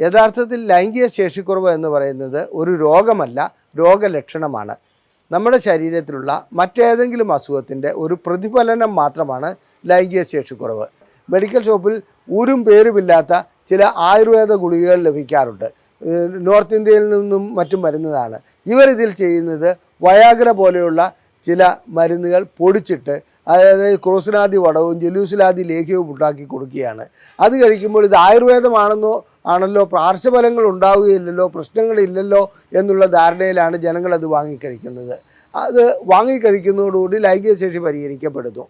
യഥാർത്ഥത്തിൽ ലൈംഗിക ശേഷിക്കുറവ് എന്ന് പറയുന്നത് ഒരു രോഗമല്ല രോഗലക്ഷണമാണ്. നമ്മുടെ ശരീരത്തിലുള്ള മറ്റേതെങ്കിലും അസുഖത്തിന്റെ ഒരു പ്രതിഫലനം മാത്രമാണ് ലൈംഗിക ശേഷിക്കുറവ്. മെഡിക്കൽ ഷോപ്പിൽ ഒരു പേരുമില്ലാത്ത ചില ആയുർവേദ ഗുളികകൾ ലഭിക്കാറുണ്ട്. നോർത്ത് ഇന്ത്യയിൽ നിന്നും മറ്റും വരുന്നതാണ്. ഇവരിതിൽ ചെയ്യുന്നത് വയാഗ്ര പോലെയുള്ള ചില മരുന്നുകൾ പൊടിച്ചിട്ട് അതായത് ക്രോസിനാദി വടവും ജലൂസിലാദി ലേഖ്യവും ഉണ്ടാക്കി കൊടുക്കുകയാണ്. അത് കഴിക്കുമ്പോൾ ഇത് ആയുർവേദമാണെന്നോ ആണല്ലോ പാർശ്വഫലങ്ങൾ ഉണ്ടാവുകയില്ലല്ലോ പ്രശ്നങ്ങളില്ലല്ലോ എന്നുള്ള ധാരണയിലാണ് ജനങ്ങൾ അത് വാങ്ങിക്കഴിക്കുന്നത്. അത് വാങ്ങിക്കഴിക്കുന്നതോടുകൂടി ലൈംഗിക ശേഷി പരിഹരിക്കപ്പെടുന്നു.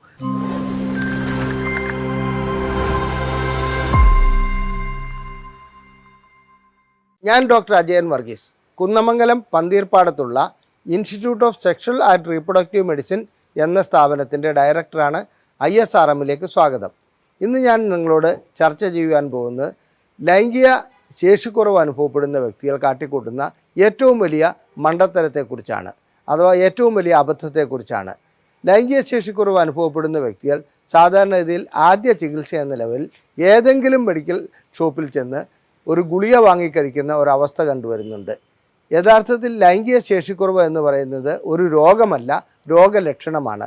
ഞാൻ doctor Ajayan Varghese Kunnamangalam പന്തീർപ്പാടത്തുള്ള institute of sexual and reproductive medicine എന്ന സ്ഥാപനത്തിന്റെ ഡയറക്ടറാണ് ഐ എസ് ആർ എമ്മിലേക്ക് സ്വാഗതം. ഇന്ന് ഞാൻ നിങ്ങളോട് ചർച്ച ചെയ്യുവാൻ പോകുന്നത് ലൈംഗിക ശേഷിക്കുറവ് അനുഭവപ്പെടുന്ന വ്യക്തികൾ കാട്ടിക്കൂട്ടുന്ന ഏറ്റവും വലിയ മണ്ടത്തരത്തെക്കുറിച്ചാണ് അഥവാ ഏറ്റവും വലിയ അബദ്ധത്തെക്കുറിച്ചാണ്. ലൈംഗിക ശേഷിക്കുറവ് അനുഭവപ്പെടുന്ന വ്യക്തികൾ സാധാരണഗതിയിൽ ആദ്യ ചികിത്സ എന്ന ലെവലിൽ ഏതെങ്കിലും മെഡിക്കൽ ഷോപ്പിൽ ചെന്ന് ഒരു ഗുളിക വാങ്ങിക്കഴിക്കുന്ന ഒരവസ്ഥ കണ്ടുവരുന്നുണ്ട്. യഥാർത്ഥത്തിൽ ലൈംഗിക ശേഷിക്കുറവ് എന്ന് പറയുന്നത് ഒരു രോഗമല്ല രോഗലക്ഷണമാണ്.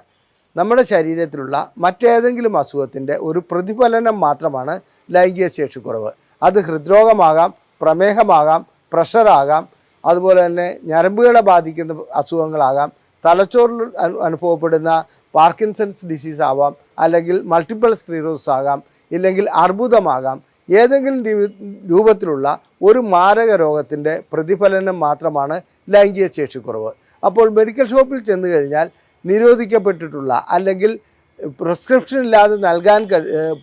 നമ്മുടെ ശരീരത്തിലുള്ള മറ്റേതെങ്കിലും അസുഖത്തിന്റെ ഒരു പ്രതിഫലനം മാത്രമാണ് ലൈംഗിക ശേഷിക്കുറവ്. അത് ഹൃദ്രോഗമാകാം പ്രമേഹമാകാം പ്രഷറാകാം അതുപോലെ തന്നെ ഞരമ്പുകളെ ബാധിക്കുന്ന അസുഖങ്ങളാകാം തലച്ചോറിൽ അനുഭവപ്പെടുന്ന പാർക്കിൻസൺസ് ഡിസീസ് ആവാം അല്ലെങ്കിൽ മൾട്ടിപ്പിൾ സ്ക്ലീറോസ് ആകാം ഇല്ലെങ്കിൽ അർബുദമാകാം ഏതെങ്കിലും രൂപത്തിലുള്ള ഒരു മാരക രോഗത്തിന്റെ പ്രതിഫലനം മാത്രമാണ് ലൈംഗിക ശേഷിക്കുറവ്. അപ്പോൾ മെഡിക്കൽ ഷോപ്പിൽ ചെന്ന് കഴിഞ്ഞാൽ നിരോധിക്കപ്പെട്ടിട്ടുള്ള അല്ലെങ്കിൽ പ്രിസ്ക്രിപ്ഷൻ ഇല്ലാതെ നൽകാൻ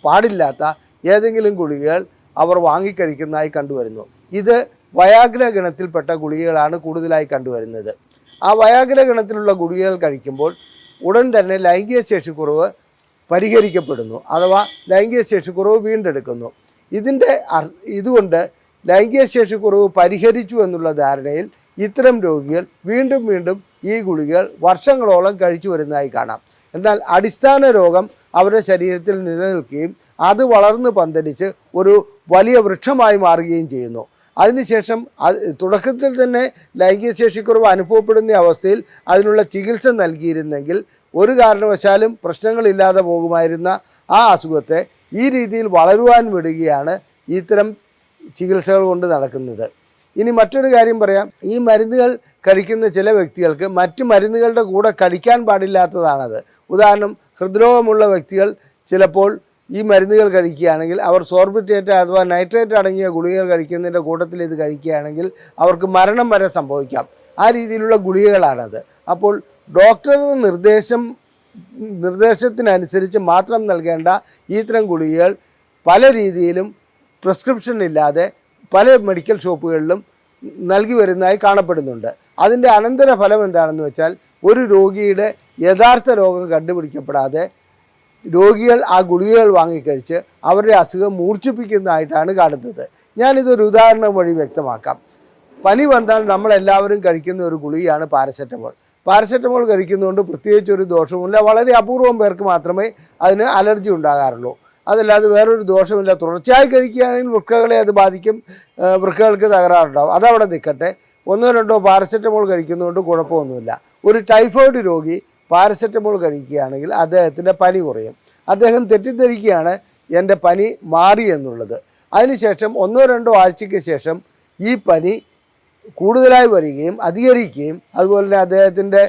പാടില്ലാത്ത ഏതെങ്കിലും ഗുളികകൾ അവർ വാങ്ങിക്കഴിക്കുന്നതായി കണ്ടുവരുന്നു. ഇത് വയാഗ്ര ഗണത്തിൽപ്പെട്ട ഗുളികകളാണ് കൂടുതലായി കണ്ടുവരുന്നത്. ആ വയാഗ്ര ഗണത്തിലുള്ള ഗുളികകൾ കഴിക്കുമ്പോൾ ഉടൻ തന്നെ ലൈംഗിക ശേഷിക്കുറവ് പരിഹരിക്കപ്പെടുന്നു അഥവാ ലൈംഗിക ശേഷിക്കുറവ് വീണ്ടെടുക്കുന്നു. ഇതിന്റെ ഇതുകൊണ്ട് ലൈംഗിക കുറവ് പരിഹരിച്ചു എന്നുള്ള ധാരണയിൽ ഇത്തരം രോഗികൾ വീണ്ടും വീണ്ടും ഈ ഗുളികകൾ വർഷങ്ങളോളം കഴിച്ചു വരുന്നതായി കാണാം. എന്നാൽ അടിസ്ഥാന രോഗം അവരുടെ ശരീരത്തിൽ നിലനിൽക്കുകയും അത് വളർന്ന് പന്തലിച്ച് ഒരു വലിയ വൃക്ഷമായി മാറുകയും ചെയ്യുന്നു. അതിനുശേഷം അത് തുടക്കത്തിൽ തന്നെ ലൈംഗിക ശേഷിക്കുറവ് അനുഭവപ്പെടുന്ന അവസ്ഥയിൽ അതിനുള്ള ചികിത്സ നൽകിയിരുന്നെങ്കിൽ ഒരു കാരണവശാലും പ്രശ്നങ്ങളില്ലാതെ പോകുമായിരുന്ന ആ അസുഖത്തെ ഈ രീതിയിൽ വളരുവാൻ വിടുകയാണ് ഇത്തരം ചികിത്സകൾ കൊണ്ട് നടക്കുന്നത്. ഇനി മറ്റൊരു കാര്യം പറയാം. ഈ മരുന്നുകൾ കഴിക്കുന്ന ചില വ്യക്തികൾക്ക് മറ്റ് മരുന്നുകളുടെ കൂടെ കഴിക്കാൻ പാടില്ലാത്തതാണത്. ഉദാഹരണം ഹൃദ്രോഗമുള്ള വ്യക്തികൾ ചിലപ്പോൾ ഈ മരുന്നുകൾ കഴിക്കുകയാണെങ്കിൽ അവർ സോർബിറ്റേറ്റ് അഥവാ നൈട്രേറ്റ് അടങ്ങിയ ഗുളികകൾ കഴിക്കുന്നതിന്റെ കൂട്ടത്തിൽ ഇത് കഴിക്കുകയാണെങ്കിൽ അവർക്ക് മരണം വരെ സംഭവിക്കാം. ആ രീതിയിലുള്ള ഗുളികകളാണത്. അപ്പോൾ ഡോക്ടറുടെ നിർദ്ദേശം നിർദ്ദേശത്തിനനുസരിച്ച് മാത്രം നൽകേണ്ട ഇത്തരം ഗുളികകൾ പല രീതിയിലും പ്രിസ്ക്രിപ്ഷൻ ഇല്ലാതെ പല മെഡിക്കൽ ഷോപ്പുകളിലും നൽകി വരുന്നതായി കാണപ്പെടുന്നുണ്ട്. അതിന്റെ അനന്തര ഫലം എന്താണെന്ന് വെച്ചാൽ ഒരു രോഗിയുടെ യഥാർത്ഥ രോഗം കണ്ടുപിടിക്കപ്പെടാതെ രോഗികൾ ആ ഗുളികകൾ വാങ്ങിക്കഴിച്ച് അവരുടെ അസുഖം മൂർച്ഛിപ്പിക്കുന്നതായിട്ടാണ് കാണുന്നത്. ഞാനിതൊരു ഉദാഹരണം വഴി വ്യക്തമാക്കാം. പനി വന്നാൽ നമ്മളെല്ലാവരും കഴിക്കുന്ന ഒരു ഗുളികയാണ് പാരസെറ്റമോൾ. പാരസെറ്റമോൾ കഴിക്കുന്നതുകൊണ്ട് പ്രത്യേകിച്ച് ഒരു ദോഷവുമില്ല. വളരെ അപൂർവം പേർക്ക് മാത്രമേ അതിന് അലർജി ഉണ്ടാകാറുള്ളൂ. അതല്ലാതെ വേറൊരു ദോഷമില്ല. തുടർച്ചയായി കഴിക്കുകയാണെങ്കിൽ വൃക്കകളെ അത് ബാധിക്കും. വൃക്കകൾക്ക് തകരാറുണ്ടാവും. അതവിടെ നിൽക്കട്ടെ. ഒന്നോ രണ്ടോ പാരസെറ്റമോൾ കഴിക്കുന്നതുകൊണ്ട് കുഴപ്പമൊന്നുമില്ല. ഒരു ടൈഫോയിഡ് രോഗി പാരസെറ്റമോൾ കഴിക്കുകയാണെങ്കിൽ അദ്ദേഹത്തിന്റെ പനി കുറയും. അദ്ദേഹം തെറ്റിദ്ധരിക്കുകയാണ് എന്റെ പനി മാറി എന്നുള്ളത്. അതിനുശേഷം ഒന്നോ രണ്ടോ ആഴ്ചയ്ക്ക് ശേഷം ഈ പനി കൂടുതലായി വരികയും അധികരിക്കുകയും അതുപോലെ തന്നെ അദ്ദേഹത്തിന്റെ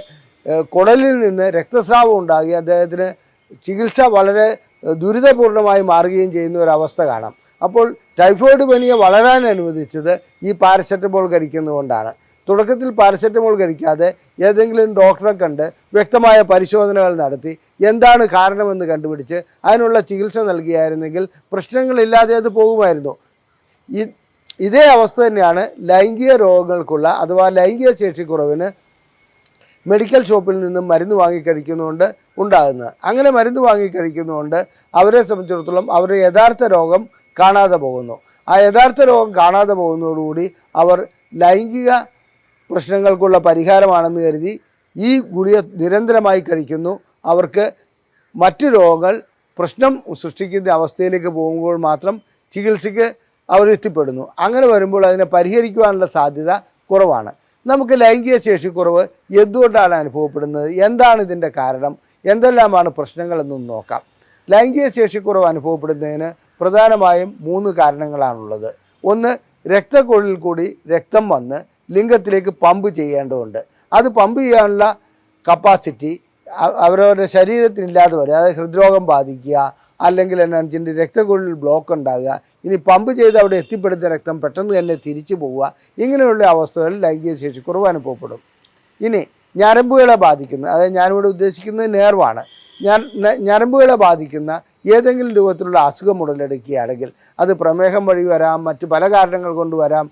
കുടലിൽ നിന്ന് രക്തസ്രാവം ഉണ്ടാകുകയും അദ്ദേഹത്തിന് ചികിത്സ വളരെ ദുരിതപൂർണമായി മാറുകയും ചെയ്യുന്ന ഒരവസ്ഥ കാണാം. അപ്പോൾ ടൈഫോയിഡ് പനിയെ വളരാൻ അനുവദിച്ചത് ഈ പാരസെറ്റമോൾ കഴിക്കുന്നതുകൊണ്ടാണ് തുടക്കത്തിൽ പാരസെറ്റമോൾ കഴിക്കാതെ ഏതെങ്കിലും ഡോക്ടറെ കണ്ട് വ്യക്തമായ പരിശോധനകൾ നടത്തി എന്താണ് കാരണമെന്ന് കണ്ടുപിടിച്ച് അതിനുള്ള ചികിത്സ നൽകിയായിരുന്നെങ്കിൽ പ്രശ്നങ്ങളില്ലാതെ അത് പോകുമായിരുന്നു. ഈ ഇതേ അവസ്ഥ തന്നെയാണ് ലൈംഗിക രോഗങ്ങൾക്കുള്ള അഥവാ ലൈംഗിക ശേഷിക്കുറവിന് മെഡിക്കൽ ഷോപ്പിൽ നിന്നും മരുന്ന് വാങ്ങിക്കഴിക്കുന്നതുകൊണ്ട് ഉണ്ടാകുന്നത്. അങ്ങനെ മരുന്ന് വാങ്ങിക്കഴിക്കുന്നതുകൊണ്ട് അവരെ സംബന്ധിച്ചിടത്തോളം അവരുടെ യഥാർത്ഥ രോഗം കാണാതെ പോകുന്നു. ആ യഥാർത്ഥ രോഗം കാണാതെ പോകുന്നതോടുകൂടി അവർ ലൈംഗിക പ്രശ്നങ്ങൾക്കുള്ള പരിഹാരമാണെന്ന് കരുതി ഈ ഗുളിക നിരന്തരമായി കഴിക്കുന്നു. അവർക്ക് മറ്റു രോഗങ്ങൾ പ്രശ്നം സൃഷ്ടിക്കുന്ന അവസ്ഥയിലേക്ക് പോകുമ്പോൾ മാത്രം ചികിത്സയ്ക്ക് അവർ എത്തിപ്പെടുന്നു. അങ്ങനെ വരുമ്പോൾ അതിനെ പരിഹരിക്കുവാനുള്ള സാധ്യത കുറവാണ്. നമുക്ക് ലൈംഗിക ശേഷി കുറവ് എന്തുകൊണ്ടാണ് അനുഭവപ്പെടുന്നത്? എന്താണ് ഇതിന്റെ കാരണം? എന്തെല്ലാമാണ് പ്രശ്നങ്ങളെന്നും നോക്കാം. ലൈംഗിക ശേഷി കുറവ് അനുഭവപ്പെടുന്നതിന് പ്രധാനമായും മൂന്ന് കാരണങ്ങളാണുള്ളത്. ഒന്ന് രക്തക്കൊഴിൽ കൂടി രക്തം വന്ന് ലിംഗത്തിലേക്ക് പമ്പ് ചെയ്യേണ്ടതുണ്ട്. അത് പമ്പ് ചെയ്യാനുള്ള കപ്പാസിറ്റി അവരവരുടെ ശരീരത്തിനില്ലാതെ വരും. അതായത് ഹൃദ്രോഗം ബാധിക്കുക അല്ലെങ്കിൽ എനർജിന്റെ രക്തക്കുഴലിൽ ബ്ലോക്ക് ഉണ്ടാകുക. ഇനി പമ്പ് ചെയ്ത് അവിടെ എത്തിപ്പെടുന്ന രക്തം പെട്ടെന്ന് തന്നെ തിരിച്ചു പോവുക. ഇങ്ങനെയുള്ള അവസ്ഥകളിൽ ലൈംഗിക ശേഷി കുറവ് അനുഭവപ്പെടും ഇനി ഞരമ്പുകളെ ബാധിക്കുന്ന അതായത് ഞാനിവിടെ ഉദ്ദേശിക്കുന്നത് നേർവാണ് ഞാൻ ഞരമ്പുകളെ ബാധിക്കുന്ന ഏതെങ്കിലും രൂപത്തിലുള്ള അസുഖം ഉടലെടുക്കുകയാണെങ്കിൽ അത് പ്രമേഹം വഴി വരാം മറ്റു പല കാരണങ്ങൾ കൊണ്ട് വരാം.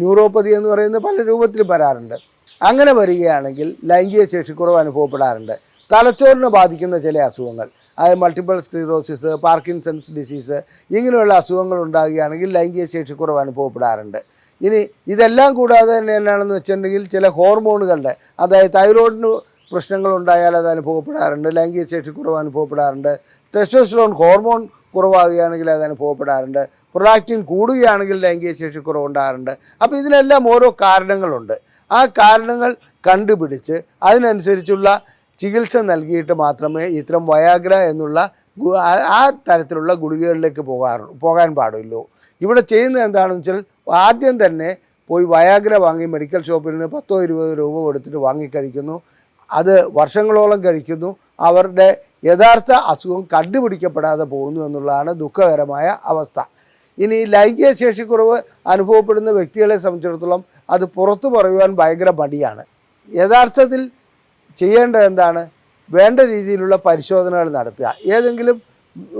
ന്യൂറോപ്പതി എന്ന് പറയുന്നത് പല രൂപത്തിൽ വരാറുണ്ട്. അങ്ങനെ വരികയാണെങ്കിൽ ലൈംഗിക ശേഷിക്കുറവ് അനുഭവപ്പെടാറുണ്ട്. തലച്ചോറിനെ ബാധിക്കുന്ന ചില അസുഖങ്ങൾ. അതായത് മൾട്ടിപ്പിൾ സ്ക്ലീറോസിസ് പാർക്കിൻസൺസ് ഡിസീസ് ഇങ്ങനെയുള്ള അസുഖങ്ങൾ ഉണ്ടാകുകയാണെങ്കിൽ ലൈംഗിക ശേഷിക്കുറവ് അനുഭവപ്പെടാറുണ്ട് ഇനി ഇതെല്ലാം കൂടാതെ തന്നെ എന്നാണെന്ന് വെച്ചിട്ടുണ്ടെങ്കിൽ ചില ഹോർമോണുകളുടെ അതായത് തൈറോയിഡിന് പ്രശ്നങ്ങൾ ഉണ്ടായാൽ അത് അനുഭവപ്പെടാറുണ്ട് ലൈംഗിക ശേഷിക്കുറവ് അനുഭവപ്പെടാറുണ്ട് ടെസ്റ്റോസ്റ്ററോൺ ഹോർമോൺ കുറവാകുകയാണെങ്കിൽ അത് അനുഭവപ്പെടാറുണ്ട് പ്രൊഡാക്റ്റിൻ കൂടുകയാണെങ്കിൽ ലൈംഗിക ശേഷിക്കുറവ് ഉണ്ടാകാറുണ്ട് അപ്പോൾ ഇതിനെല്ലാം ഓരോ കാരണങ്ങളുണ്ട്. ആ കാരണങ്ങൾ കണ്ടുപിടിച്ച് അതിനനുസരിച്ചുള്ള ചികിത്സ നൽകിയിട്ട് മാത്രമേ ഇത്തരം വയാഗ്ര എന്നുള്ള ആ- തരത്തിലുള്ള ഗുളികകളിലേക്ക് പോകാറു പോകാൻ പാടുള്ളൂ. ഇവിടെ ചെയ്യുന്നത് എന്താണെന്ന് വെച്ചാൽ ആദ്യം തന്നെ പോയി വയാഗ്ര വാങ്ങി മെഡിക്കൽ ഷോപ്പിൽ നിന്ന് പത്തോ ഇരുപതോ രൂപ കൊടുത്തിട്ട് വാങ്ങിക്കഴിക്കുന്നു അത് വർഷങ്ങളോളം കഴിക്കുന്നു. അവരുടെ യഥാർത്ഥ അസുഖം കണ്ടുപിടിക്കപ്പെടാതെ പോകുന്നു എന്നുള്ളതാണ് ദുഃഖകരമായ അവസ്ഥ. ഇനി ലൈംഗിക ശേഷിക്കുറവ് അനുഭവപ്പെടുന്ന വ്യക്തികളെ സംബന്ധിച്ചിടത്തോളം അത് പുറത്തു പറയുവാൻ ഭയങ്കര മടിയാണ്. യഥാർത്ഥത്തിൽ ചെയ്യേണ്ടത് എന്താണ്? വേണ്ട രീതിയിലുള്ള പരിശോധനകൾ നടത്തുക. ഏതെങ്കിലും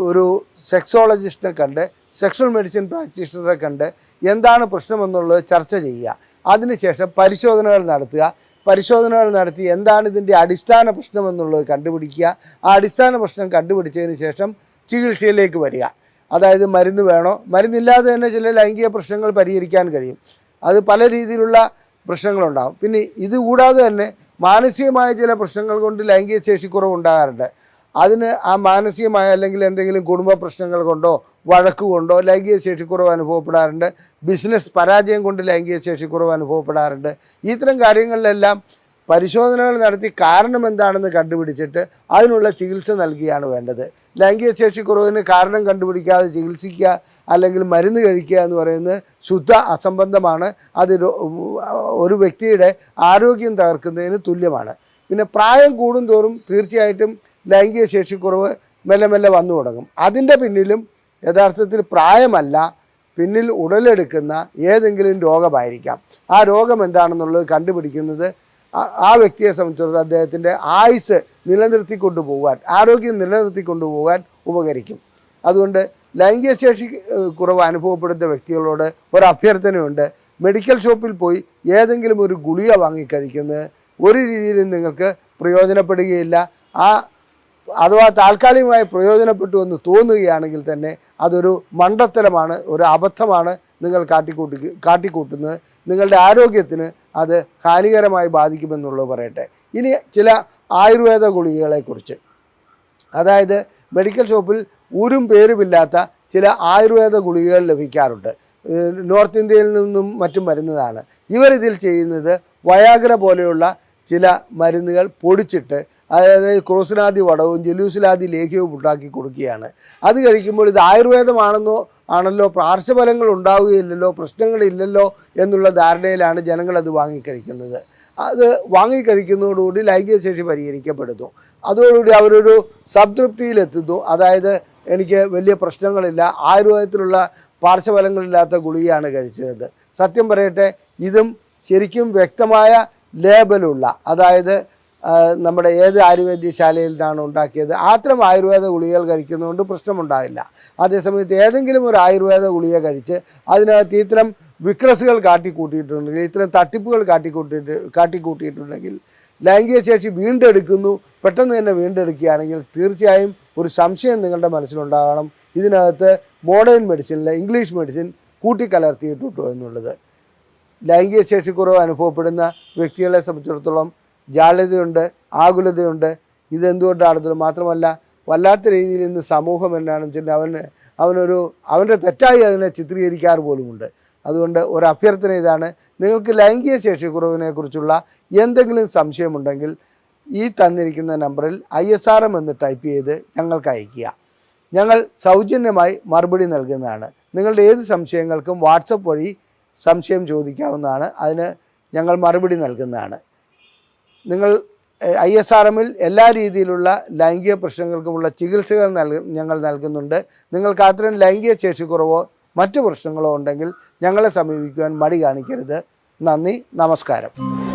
ഒരു സെക്സോളജിസ്റ്റിനെ കണ്ട് സെക്ഷൽ മെഡിസിൻ പ്രാക്ടീഷണറെ കണ്ട് എന്താണ് പ്രശ്നമെന്നുള്ളത് ചർച്ച ചെയ്യുക. അതിനുശേഷം പരിശോധനകൾ നടത്തുക. പരിശോധനകൾ നടത്തി എന്താണ് ഇതിന്റെ അടിസ്ഥാന പ്രശ്നമെന്നുള്ളത് കണ്ടുപിടിക്കുക. ആ അടിസ്ഥാന പ്രശ്നം കണ്ടുപിടിച്ചതിന് ശേഷം ചികിത്സയിലേക്ക് വരിക. അതായത് മരുന്ന് വേണോ? മരുന്നില്ലാതെ തന്നെ ചില ലൈംഗിക പ്രശ്നങ്ങൾ പരിഹരിക്കാൻ കഴിയും. അത് പല രീതിയിലുള്ള പ്രശ്നങ്ങളുണ്ടാകും പിന്നെ ഇത് കൂടാതെ തന്നെ മാനസികമായ ചില പ്രശ്നങ്ങൾ കൊണ്ട് ലൈംഗിക ശേഷി ഉണ്ടാകാറുണ്ട്. അതിന് ആ മാനസികമായ അല്ലെങ്കിൽ എന്തെങ്കിലും കുടുംബ പ്രശ്നങ്ങൾ കൊണ്ടോ വഴക്ക് കൊണ്ടോ ലൈംഗിക ശേഷിക്കുറവ് അനുഭവപ്പെടാറുണ്ട്. ബിസിനസ് പരാജയം കൊണ്ട് ലൈംഗിക ശേഷിക്കുറവ് അനുഭവപ്പെടാറുണ്ട്. ഇത്തരം കാര്യങ്ങളിലെല്ലാം പരിശോധനകൾ നടത്തി കാരണം എന്താണെന്ന് കണ്ടുപിടിച്ചിട്ട് അതിനുള്ള ചികിത്സ നൽകിയാണ് വേണ്ടത്. ലൈംഗിക ശേഷി കുറവിന് കാരണം കണ്ടുപിടിക്കാതെ ചികിത്സിക്കുക അല്ലെങ്കിൽ മരുന്ന് കഴിക്കുക എന്ന് പറയുന്നത് ശുദ്ധ അസംബന്ധമാണ്. അത് ഒരു വ്യക്തിയുടെ ആരോഗ്യം തകർക്കുന്നതിന് തുല്യമാണ്. പിന്നെ പ്രായം കൂടുന്തോറും തീർച്ചയായിട്ടും ലൈംഗിക ശേഷിക്കുറവ് മെല്ലെ മെല്ലെ വന്നു തുടങ്ങും. അതിന്റെ പിന്നിലും യഥാർത്ഥത്തിൽ പ്രായമല്ല പിന്നിൽ ഉടലെടുക്കുന്ന ഏതെങ്കിലും രോഗമായിരിക്കാം. ആ രോഗം എന്താണെന്നുള്ളത് കണ്ടുപിടിക്കുന്നത് ആ- വ്യക്തിയെ സംബന്ധിച്ചിടത്തോളം അദ്ദേഹത്തിന്റെ ആയുസ് നിലനിർത്തി കൊണ്ടുപോകാൻ ആരോഗ്യം നിലനിർത്തി കൊണ്ടുപോകാൻ ഉപകരിക്കും. അതുകൊണ്ട് ലൈംഗിക ശേഷി കുറവ് അനുഭവപ്പെടുന്ന വ്യക്തികളോട് ഒരു അഭ്യർത്ഥനയുണ്ട് മെഡിക്കൽ ഷോപ്പിൽ പോയി ഏതെങ്കിലും ഒരു ഗുളിക വാങ്ങിക്കഴിക്കുന്നത് ഒരു രീതിയിലും നിങ്ങൾക്ക് പ്രയോജനപ്പെടുകയില്ല. ആ അഥവാ താൽക്കാലികമായി പ്രയോജനപ്പെട്ടു എന്ന് തോന്നുകയാണെങ്കിൽ തന്നെ അതൊരു മണ്ടത്തരമാണ് ഒരു അബദ്ധമാണ് നിങ്ങൾ കാട്ടിക്കൂട്ടി കാട്ടിക്കൂട്ടുന്നത്. നിങ്ങളുടെ ആരോഗ്യത്തിന് അത് ഹാനികരമായി ബാധിക്കുമെന്നുള്ളത് പറയട്ടെ. ഇനി ചില ആയുർവേദ ഗുളികകളെക്കുറിച്ച്. അതായത് മെഡിക്കൽ ഷോപ്പിൽ ഒരു പേരുമില്ലാത്ത ചില ആയുർവേദ ഗുളികകൾ ലഭിക്കാറുണ്ട്. നോർത്ത് ഇന്ത്യയിൽ നിന്നും മറ്റും വരുന്നതാണ്. ഇവരിതിൽ ചെയ്യുന്നത് വയാഗ്ര പോലെയുള്ള ചില മരുന്നുകൾ പൊടിച്ചിട്ട് അതായത് ക്രോസിനാദി വടവും ജലൂസിലാദി ലേഖ്യവും ഉണ്ടാക്കി കൊടുക്കുകയാണ്. അത് കഴിക്കുമ്പോൾ ഇത് ആയുർവേദമാണെന്നോ ആണല്ലോ പാർശ്വഫലങ്ങൾ ഉണ്ടാവുകയില്ലല്ലോ പ്രശ്നങ്ങളില്ലല്ലോ എന്നുള്ള ധാരണയിലാണ് ജനങ്ങളത് വാങ്ങിക്കഴിക്കുന്നത്. അത് വാങ്ങിക്കഴിക്കുന്നതോടുകൂടി ലൈംഗിക ശേഷി പരിഹരിക്കപ്പെടുന്നു. അതോടുകൂടി അവരൊരു സംതൃപ്തിയിലെത്തുന്നു. അതായത് എനിക്ക് വലിയ പ്രശ്നങ്ങളില്ല ആയുർവേദത്തിലുള്ള പാർശ്വഫലങ്ങളില്ലാത്ത ഗുളികയാണ് കഴിച്ചത്. സത്യം പറയട്ടെ ഇതും ശരിക്കും വ്യക്തമായ ലേബലുള്ള അതായത് നമ്മുടെ ഏത് ആയുർവേദ്യശാലയിൽ നിന്നാണ് ഉണ്ടാക്കിയത് ആത്രം ആയുർവേദ ഗുളികകൾ കഴിക്കുന്നതുകൊണ്ട് പ്രശ്നമുണ്ടാകില്ല അതേസമയത്ത് ഏതെങ്കിലും ഒരു ആയുർവേദ ഗുളിക കഴിച്ച് അതിനകത്ത് ഇത്തരം വിക്രസുകൾ കാട്ടിക്കൂട്ടിയിട്ടുണ്ടെങ്കിൽ ഇത്തരം തട്ടിപ്പുകൾ കാട്ടിക്കൂട്ടിയിട്ട് കാട്ടിക്കൂട്ടിയിട്ടുണ്ടെങ്കിൽ ലൈംഗിക ശേഷി വീണ്ടെടുക്കുന്നു പെട്ടെന്ന് തന്നെ വീണ്ടെടുക്കുകയാണെങ്കിൽ തീർച്ചയായും ഒരു സംശയം നിങ്ങളുടെ മനസ്സിലുണ്ടാകണം. ഇതിനകത്ത് മോഡേൺ മെഡിസിനിലെ ഇംഗ്ലീഷ് മെഡിസിൻ കൂട്ടിക്കലർത്തിയിട്ടുണ്ടോ എന്നുള്ളത്. ലൈംഗിക ശേഷിക്കുറവ് അനുഭവപ്പെടുന്ന വ്യക്തികളെ സംബന്ധിച്ചിടത്തോളം ജാള്യതയുണ്ട് ആകുലതയുണ്ട്. ഇതെന്തുകൊണ്ടാണെന്നത് മാത്രമല്ല വല്ലാത്ത രീതിയിൽ ഇന്ന് സമൂഹം എന്നാണെന്ന് വെച്ചാൽ അവന് അവനൊരു അവന്റെ തെറ്റായി അതിനെ ചിത്രീകരിക്കാറ് പോലുമുണ്ട്. അതുകൊണ്ട് ഒരു അഭ്യർത്ഥന ഇതാണ്. നിങ്ങൾക്ക് ലൈംഗിക ശേഷിക്കുറവിനെക്കുറിച്ചുള്ള എന്തെങ്കിലും സംശയമുണ്ടെങ്കിൽ ഈ തന്നിരിക്കുന്ന നമ്പറിൽ ഐ എസ് ആർ എം എന്ന് ടൈപ്പ് ചെയ്ത് ഞങ്ങൾക്ക് അയയ്ക്കുക. ഞങ്ങൾ സൗജന്യമായി മറുപടി നൽകുന്നതാണ്. നിങ്ങളുടെ ഏത് സംശയങ്ങൾക്കും വാട്സപ്പ് വഴി സംശയം ചോദിക്കാവുന്നതാണ്. അതിന് ഞങ്ങൾ മറുപടി നൽകുന്നതാണ്. നിങ്ങൾ ഐ എസ് ആർ എമ്മിൽ എല്ലാ രീതിയിലുള്ള ലൈംഗിക പ്രശ്നങ്ങൾക്കുമുള്ള ചികിത്സകൾ നൽക ഞങ്ങൾ നൽകുന്നുണ്ട്. നിങ്ങൾക്ക് അത്തരം ലൈംഗിക ശേഷിക്കുറവോ മറ്റു പ്രശ്നങ്ങളോ ഉണ്ടെങ്കിൽ ഞങ്ങളെ സമീപിക്കുവാൻ മടി കാണിക്കരുത്. നന്ദി നമസ്കാരം.